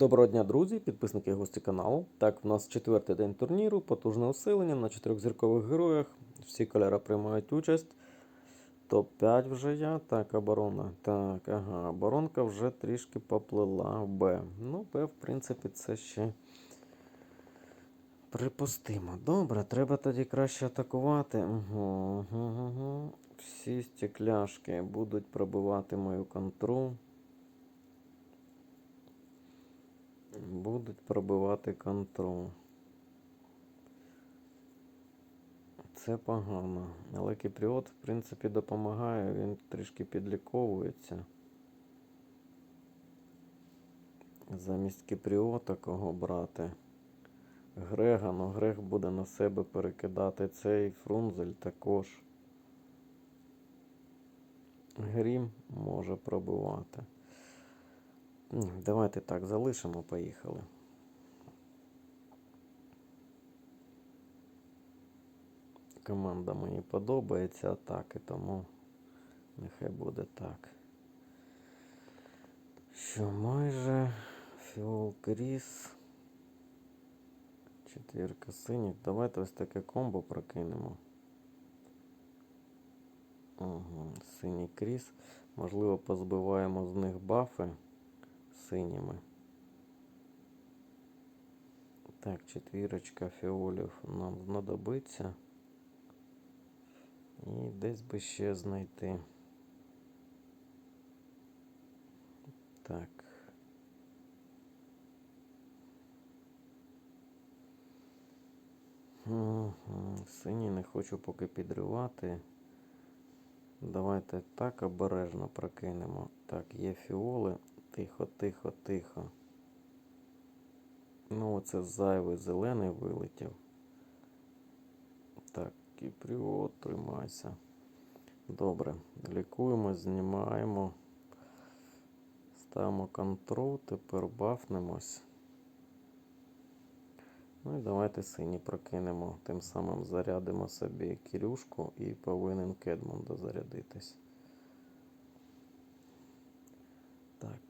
Доброго дня, друзі, підписники і гості каналу. Так, в нас четвертий день турніру, потужне усилення на чотирьохзіркових героях. Всі кольори приймають участь. Топ-5 вже я. Так, оборона. Так, ага, оборонка вже трішки поплила в Б. Ну, Б, в принципі, це ще припустимо. Добре, треба тоді краще атакувати. Угу, угу, угу. Всі стекляшки будуть пробивати мою контру. Будуть пробивати контрол. Це погано. Але кіпріот, в принципі, допомагає, він трішки підліковується. Замість кіпріота кого брати? Грега, ну Грег буде на себе перекидати цей фрунзель також. Грім може пробивати. Давайте так залишимо, поїхали. Команда мені подобається атаки, тому нехай буде так. Що майже Фіол Кріс. Четвірка синіх. Давайте ось таке комбо прокинемо. Угу. Синій кріс. Можливо, позбиваємо з них бафи синіми. Так, четвірочка фіолів нам знадобиться. І десь би ще знайти. Так. Синій не хочу поки підривати. Давайте так обережно прокинемо. Так, є фіоли. Тихо, тихо, тихо. Ну, оце зайвий зелений вилетів. Так, кіпріот, тримайся. Добре. Лікуємо, знімаємо. Ставимо контрол, тепер бафнемось. Ну і давайте сині прокинемо. Тим самим зарядимо собі кірюшку і повинен Кедмон дозарядитись. Так.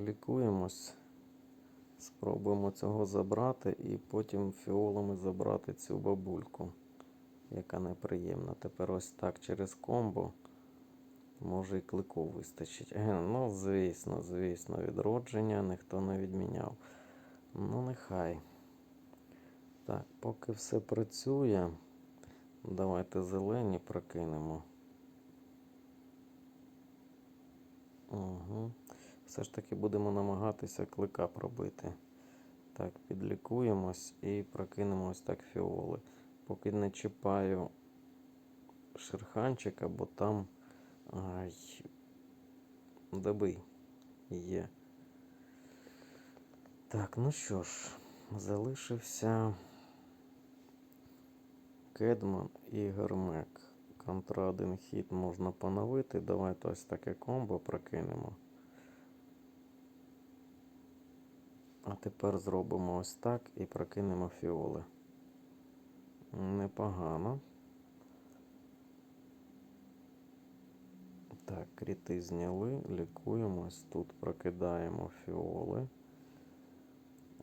Лікуємось. Спробуємо цього забрати і потім фіолами забрати цю бабульку, яка неприємна. Тепер ось так через комбо. Може і клику вистачить. Ну, звісно, звісно, відродження ніхто не відміняв. Ну, нехай. Так, поки все працює, давайте зелені прокинемо. Угу. Все ж таки будемо намагатися клика пробити. Так, підлікуємось і прокинемо ось так фіоли. Поки не чіпаю шерханчика, бо там ай, добий є. Так, ну що ж, залишився Кедман і Гермек. Контра один хід можна поновити. Давайте ось таке комбо прокинемо. А тепер зробимо ось так і прокинемо фіоли. Непогано. Так, кріти зняли, лікуємось. Тут прокидаємо фіоли.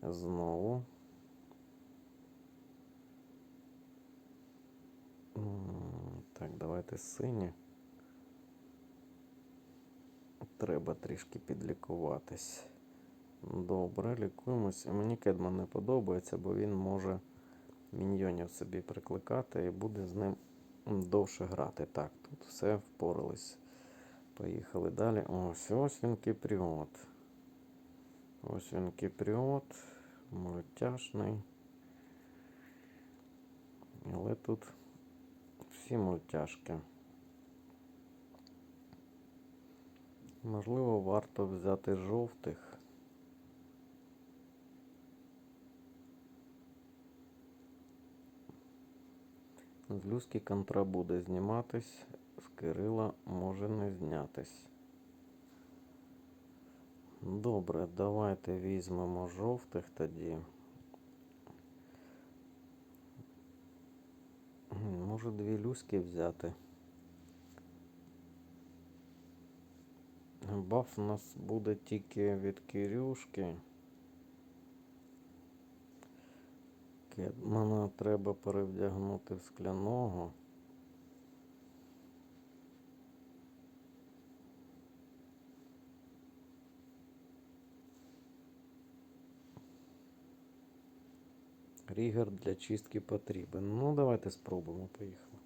Знову. Так, давайте сині. Треба трішки підлікуватись. Добре, лікуємось. Мені Кедман не подобається, бо він може міньйонів собі прикликати і буде з ним довше грати. Так, тут все впорались. Поїхали далі. Ось ось він кіпріот. Ось він кіпріот. Мультяшний. Але тут всі мультяшки. Можливо, варто взяти жовтих. З Люськи контра буде зніматись, з Кирила може не знятись. Добре, давайте візьмемо жовтих тоді. Може дві люськи взяти. Баф у нас буде тільки від Кирюшки. Кедмана треба перевдягнути в скляного. Рігер для чистки потрібен. Ну, давайте спробуємо, поїхали.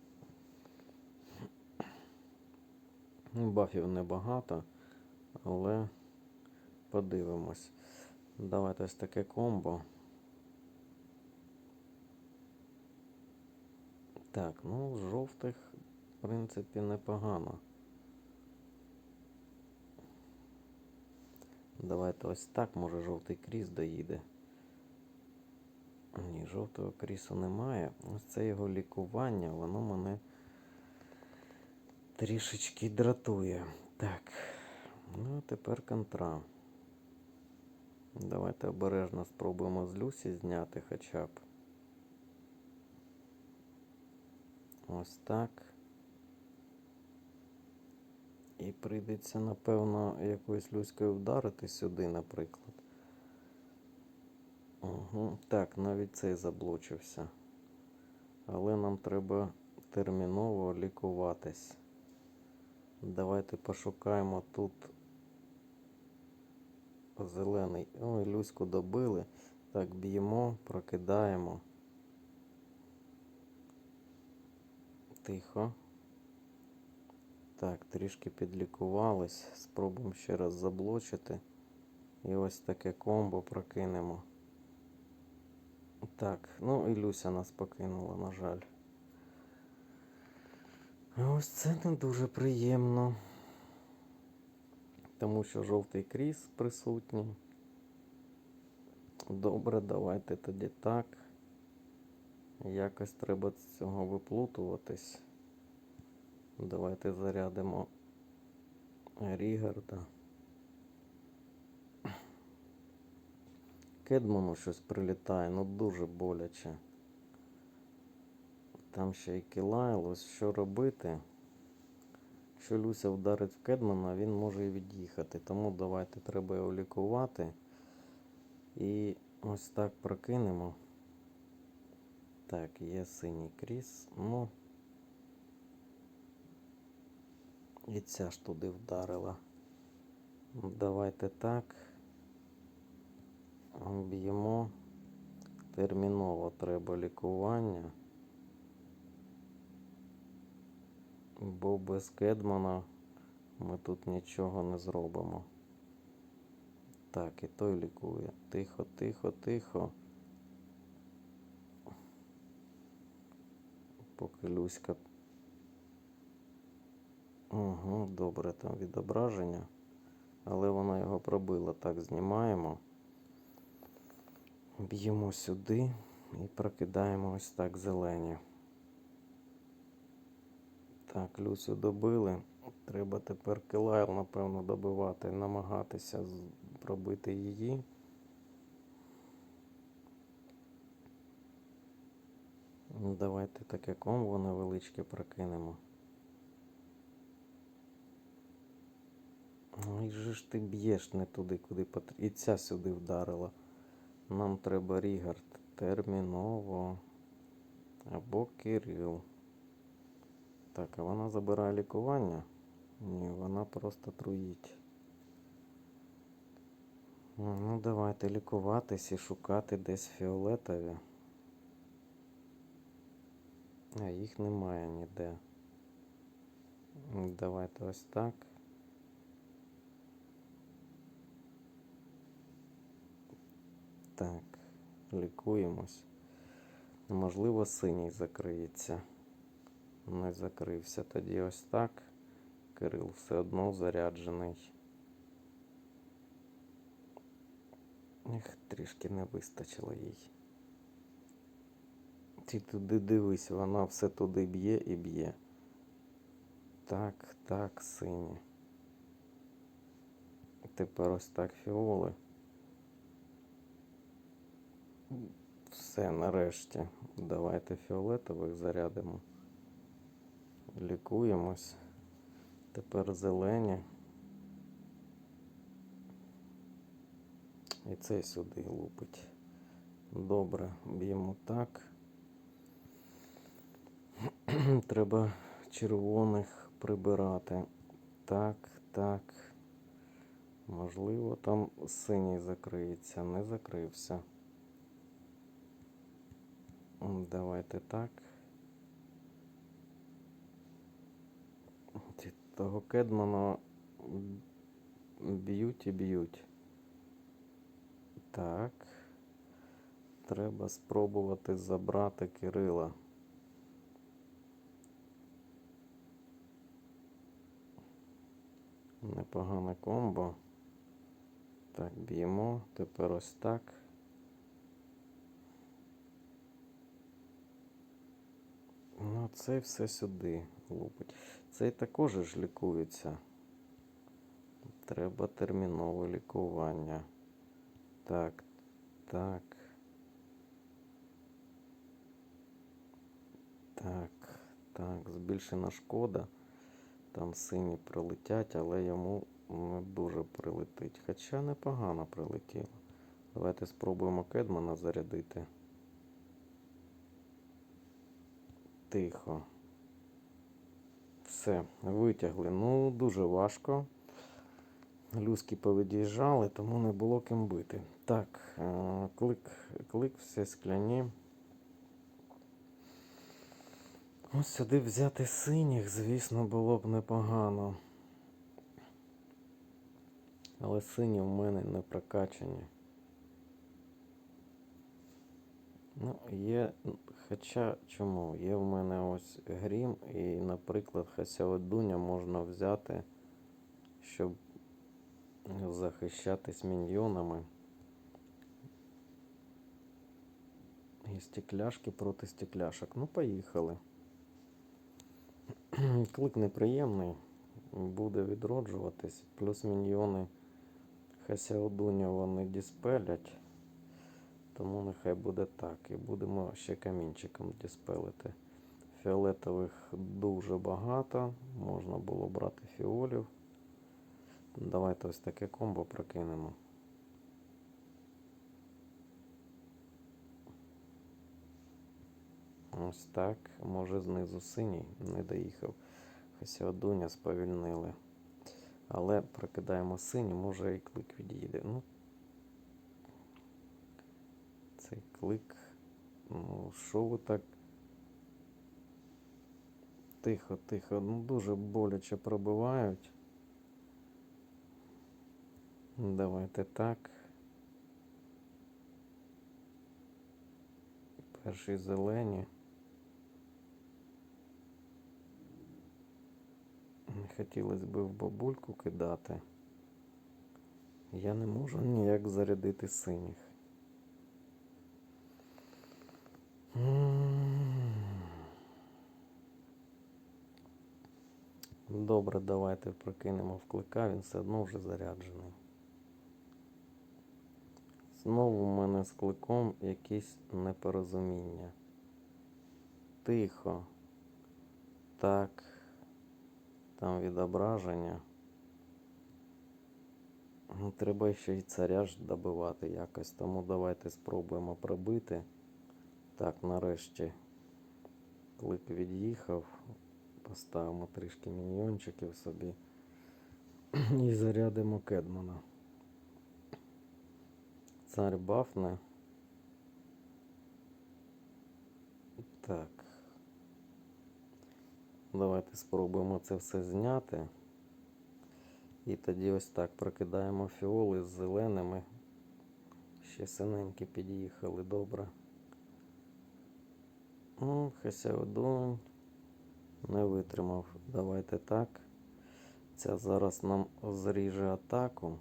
Ну, Бафів небагато, але подивимось. Давайте ось таке комбо. Так, ну, з жовтих, в принципі, непогано. Давайте ось так, може жовтий кріс доїде. Ні, жовтого крісу немає. Ось це його лікування, воно мене трішечки дратує. Так. Ну, а тепер контра. Давайте обережно спробуємо з Люсі зняти хоча б. Ось так. І прийдеться, напевно, якоюсь Люською вдарити сюди, наприклад. Угу. Так, навіть цей заблочився. Але нам треба терміново лікуватись. Давайте пошукаємо тут зелений. Ой, Люську добили. Так, б'ємо, прокидаємо. Тихо. Так, трішки підлікувались. Спробуємо ще раз заблочити. І ось таке комбо прокинемо. Так, ну і Люся нас покинула, на жаль. Ось це не дуже приємно. Тому що жовтий кріс присутній. Добре, давайте тоді так. Якось треба з цього виплутуватись. Давайте зарядимо Рігарда. Кедману щось прилітає, ну дуже боляче. Там ще й Кілайл, ось що робити. Якщо Люся вдарить в Кедмана, він може і від'їхати. Тому давайте треба його лікувати. І ось так прокинемо. Так, є синій кріс. Ну. І ця ж туди вдарила. Давайте так. Б'ємо. Терміново треба лікування. Бо без Кедмана ми тут нічого не зробимо. Так, і той лікує. Тихо, тихо, тихо. Поки Люська. Угу, добре там відображення. Але вона його пробила. Так, знімаємо. Б'ємо сюди і прокидаємо ось так зелені. Так, Люсю добили. Треба тепер Килайл, напевно, добивати, намагатися пробити її. Давайте таке комбо невеличке прокинемо. Ой же ж ти б'єш не туди, куди потрібно. І ця сюди вдарила. Нам треба Рігард терміново. Або Кирил. Так, а вона забирає лікування? Ні, вона просто труїть. Ну, давайте лікуватись і шукати десь фіолетові. А їх немає ніде. Давайте ось так. Так, лікуємось. Можливо, синій закриється. Не закрився. Тоді ось так. Кирил все одно заряджений. Ех, трішки не вистачило їй. Ти туди дивись, вона все туди б'є і б'є. Так, так, сині. Тепер ось так фіоли. Все, нарешті. Давайте фіолетових зарядимо. Лікуємось. Тепер зелені. І цей сюди лупить. Добре, б'ємо так. Треба червоних прибирати. Так, так. Можливо, там синій закриється. Не закрився. Давайте так. Того кедмана б'ють і б'ють. Так. Треба спробувати забрати Кирила. Непогане комбо. Так, б'ємо. Тепер ось так. Ну, це все сюди лупить. Цей також ж лікується. Треба термінове лікування. Так, так. Так, так, збільшена шкода. Там сині прилетять, але йому не дуже прилетить. Хоча непогано прилетіло. Давайте спробуємо Кедмана зарядити. Тихо. Все, витягли. Ну, дуже важко. Люски повід'їжджали, тому не було ким бити. Так, е, клик, клик, все скляні. Ось сюди взяти синіх, звісно, було б непогано. Але сині в мене не прокачані. Ну, є. Хоча чому? Є в мене ось грім, і, наприклад, Хасяодуня можна взяти, щоб захищатись міньйонами. І стекляшки проти стекляшок. Ну, поїхали. Клик неприємний, буде відроджуватись. Плюс міньйони Хасяодуня вони диспелять. Тому нехай буде так. І будемо ще камінчиком диспелити. Фіолетових дуже багато. Можна було брати фіолів. Давайте ось таке комбо прокинемо. Ось так. Може знизу синій не доїхав. Хасіодуня сповільнили. Але прокидаємо синій, може і клик відійде. Ну, цей клик. Ну, що ви так? Тихо, тихо. Ну, дуже боляче пробивають. Давайте так. Перші зелені. Не хотілося б в бабульку кидати. Я не можу ніяк зарядити синіх. Добре, давайте прокинемо в клика, він все одно вже заряджений. Знову в мене з кликом якісь непорозуміння. Тихо. Так. Там відображення. Ну, Треба ще й царя ж добивати якось, тому давайте спробуємо пробити. Так, нарешті клик від'їхав. Поставимо трішки міньйончиків собі і зарядимо Кедмана. Цар бафне. Так. Давайте спробуємо це все зняти. І тоді ось так прокидаємо фіоли з зеленими. Ще синенькі під'їхали добре. Ну, Хасяодонь не витримав. Давайте так. Ця зараз нам зріже атаку.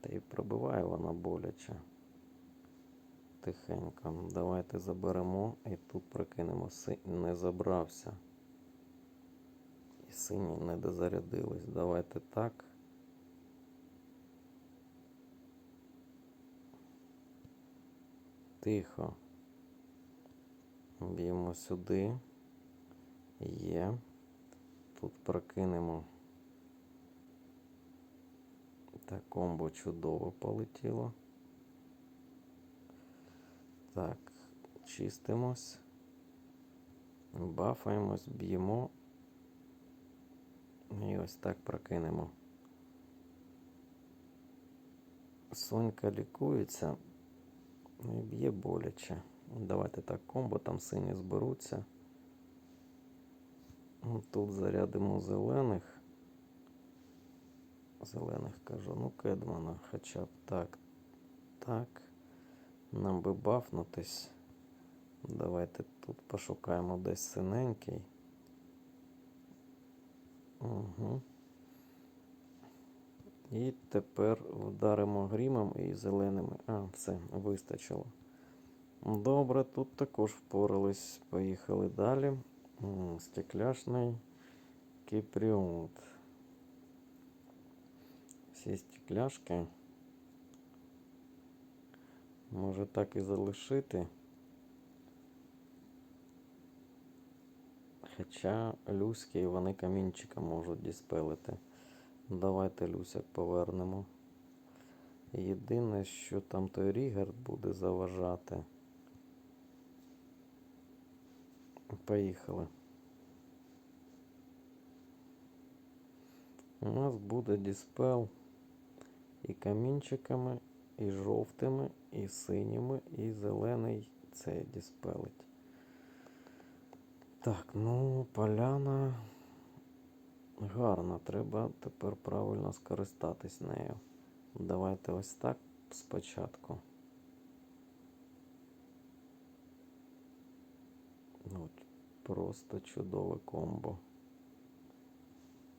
Та й пробиває вона боляче. Тихенько. Давайте заберемо і тут прокинемо. Си... Не забрався. І сині не дозарядились. Давайте так. Тихо. Б'ємо сюди. Є. Тут прокинемо Так, комбо чудово полетіло. Так, чистимось. Бафаємось, б'ємо. І ось так прокинемо. Сонька лікується і б'є боляче. Давайте так комбо, там сині зберуться. Ну, Тут зарядимо зелених. Зелених кажу, ну Кедмана хоча б так. Так. Нам би бафнутись. Давайте тут пошукаємо десь синенький. Угу. І тепер вдаримо грімом і зеленими. А, все, вистачило. Добре, тут також впорались. Поїхали далі. Стекляшний кіпріот. Всі стекляшки. Може так і залишити. Хоча люськи вони камінчика можуть діспелити. Давайте люсяк повернемо. Єдине, що там той Рігард буде заважати. Поїхали. У нас буде діспел і камінчиками, і жовтими, і синіми, і зелений цей діспелить. Так, ну, поляна гарна. Треба тепер правильно скористатись нею. Давайте ось так спочатку. От, просто чудове комбо.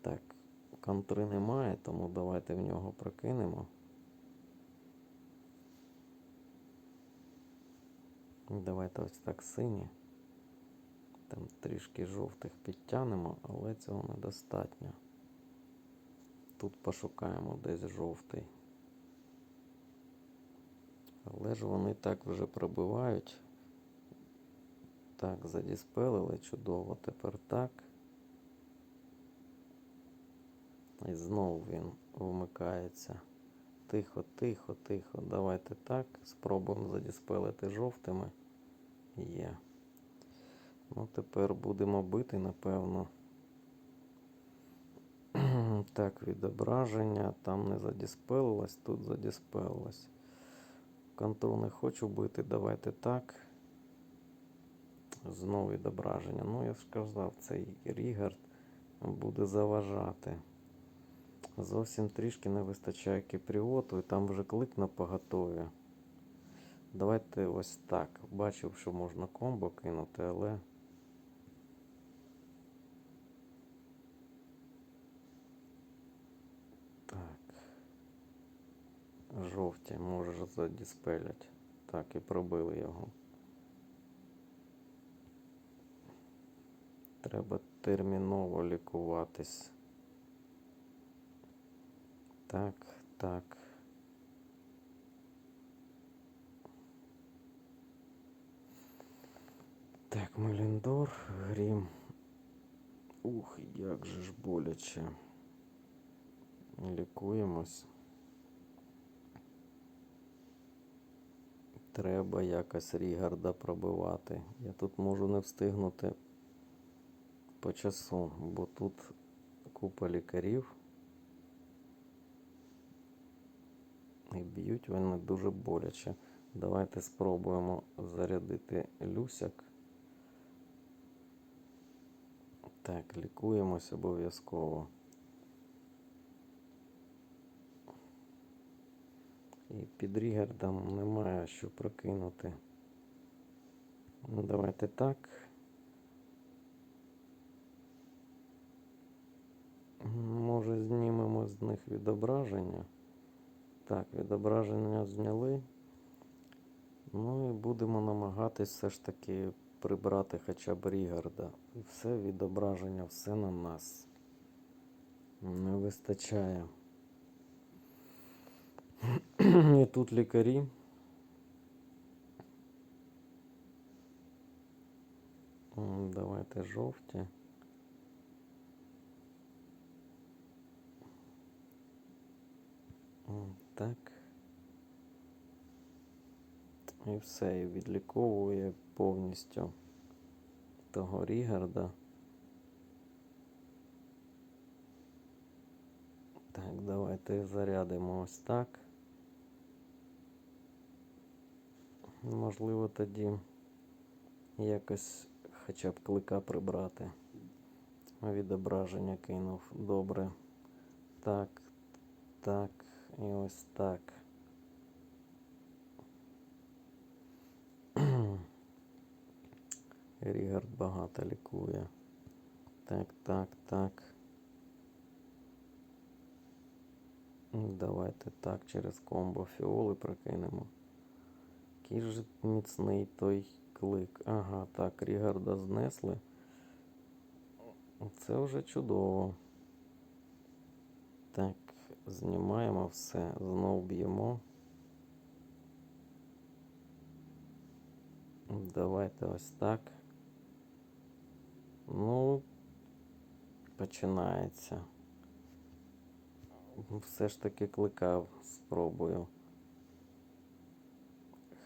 Так, контри немає, тому давайте в нього прокинемо. Давайте ось так сині. Там трішки жовтих підтягнемо, але цього недостатньо. Тут пошукаємо десь жовтий. Але ж вони так вже пробивають. Так, задіспелили чудово. Тепер так. І знову він вмикається. Тихо, тихо, тихо. Давайте так. Спробуємо задіспелити жовтими. Є. Ну, тепер будемо бити, напевно. Так, відображення. Там не задіспелилось, тут задіспелилось. Контрол не хочу бити. Давайте так. Знову відображення. Ну, я ж казав, цей Рігард буде заважати. Зовсім трішки не вистачає кіпріоту, і там вже клик на поготові. Давайте ось так. Бачив, що можна комбо кинути, але. Так. Жовті може задіспелять. Так, і пробили його. Треба терміново лікуватись. Так, так. Так, Меліндор, Грім. Ух, як же ж боляче. Лікуємось. Треба якось Рігарда пробивати. Я тут можу не встигнути по часу, бо тут купа лікарів. І б'ють вони дуже боляче. Давайте спробуємо зарядити люсяк. Так, лікуємось обов'язково. І під Рігардом немає що прокинути. Ну, давайте так. Може знімемо з них відображення. Так, відображення зняли. Ну і будемо намагатись все ж таки прибрати хоча б Рігарда. І все відображення, все на нас. Не вистачає. І тут лікарі. Давайте жовті. Так. І все, і відліковує повністю того Рігарда. Так, давайте зарядимо ось так. Можливо, тоді якось хоча б клика прибрати. Відображення кинув. Добре. Так, так, і ось так. Рігард багато лікує. Так, так, так. Ну, Давайте так через комбо фіоли прокинемо. Який же міцний той клик. Ага, так, Рігарда знесли. Це вже чудово. Так, знімаємо все, знов б'ємо. Давайте ось так. Ну, починається. Все ж таки кликав, спробую.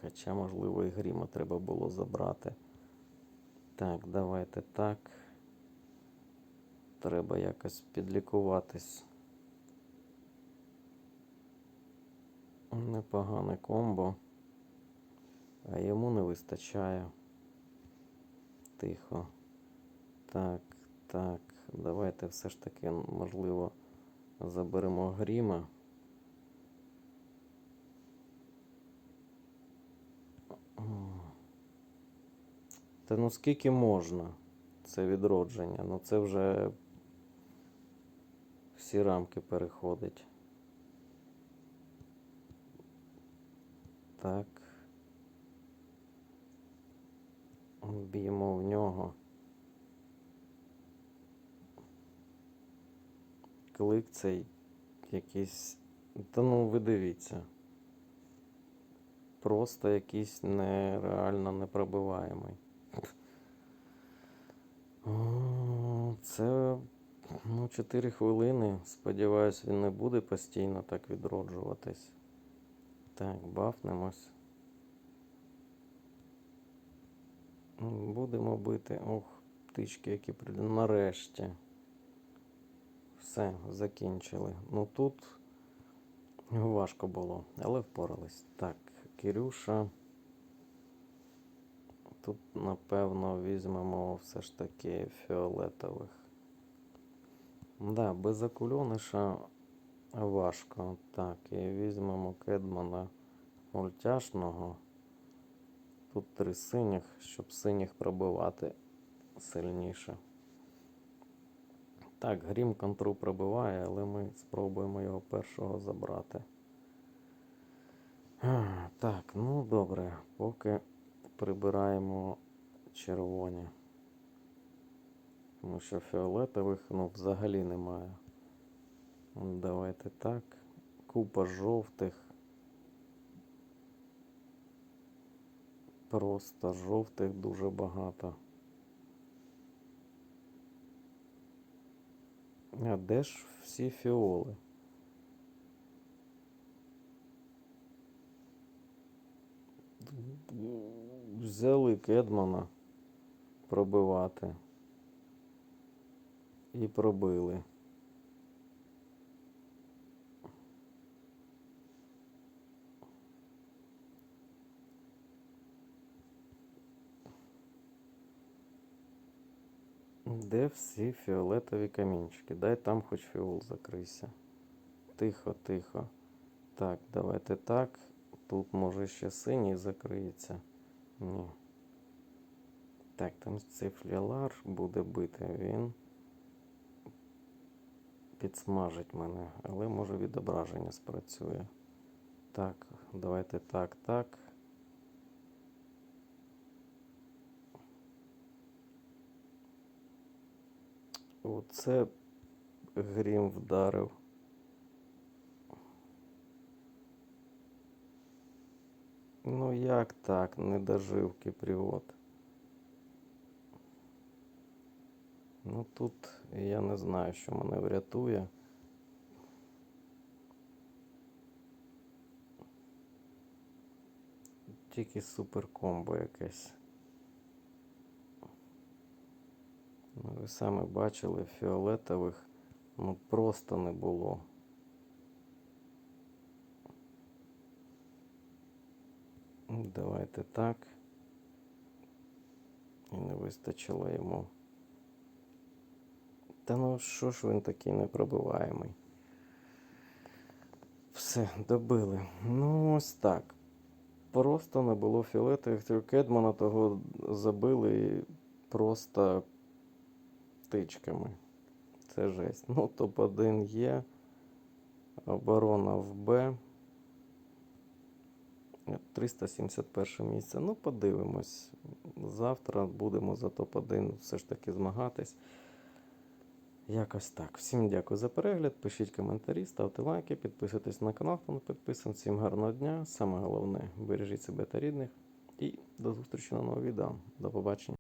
Хоча, можливо, і гріма треба було забрати. Так, давайте так. Треба якось підлікуватись. Непогане комбо. А йому не вистачає. Тихо. Так, так. Давайте все ж таки, можливо, заберемо гріма. Та ну скільки можна? Це відродження. Ну це вже всі рамки переходить. Так. Б'ємо в нього. Клик цей якийсь. Та ну ви дивіться. Просто якийсь нереально непробиваємий. Це ну, 4 хвилини. Сподіваюсь, він не буде постійно так відроджуватись. Так, бафнемось. Будемо бити. Ох, птички, які прийдуть. Нарешті. Все, закінчили. Ну тут важко було, але впорались. Так, Кирюша. Тут, напевно, візьмемо все ж таки фіолетових. Да, без акульониша важко. Так, і візьмемо Кедмана мультяшного. Тут три синіх, щоб синіх пробивати сильніше. Так, грім контру пробиває, але ми спробуємо його першого забрати. Так, ну добре, поки прибираємо червоні. Тому що фіолетових ну, взагалі немає. Давайте так. Купа жовтих. Просто жовтих дуже багато. А де ж всі фіоли? Взяли Кедмана пробивати. І пробили. Де всі фіолетові камінчики? Дай там хоч фіол закрийся. Тихо, тихо. Так, давайте так. Тут може ще синій закриється. Ні. Так, там цей флялар буде бити, він підсмажить мене, але може відображення спрацює. Так, давайте так, так. Оце грім вдарив. Ну як так, не дожив кіпріот? Ну тут я не знаю, що мене врятує. Тільки суперкомбо якесь. Ви самі бачили, фіолетових ну просто не було. Давайте так. І не вистачило йому. Та ну що ж він такий непробиваємий? Все, добили. Ну, ось так. Просто не було фіолетових. Тільки того забили просто тичками. Це жесть. Ну, топ-1 є. Оборона в Б. 371 місце. Ну, подивимось. Завтра будемо за топ-1 все ж таки змагатись. Якось так. Всім дякую за перегляд. Пишіть коментарі, ставте лайки, підписуйтесь на канал, хто не підписаний. Всім гарного дня. Саме головне, бережіть себе та рідних. І до зустрічі на новому відео. До побачення.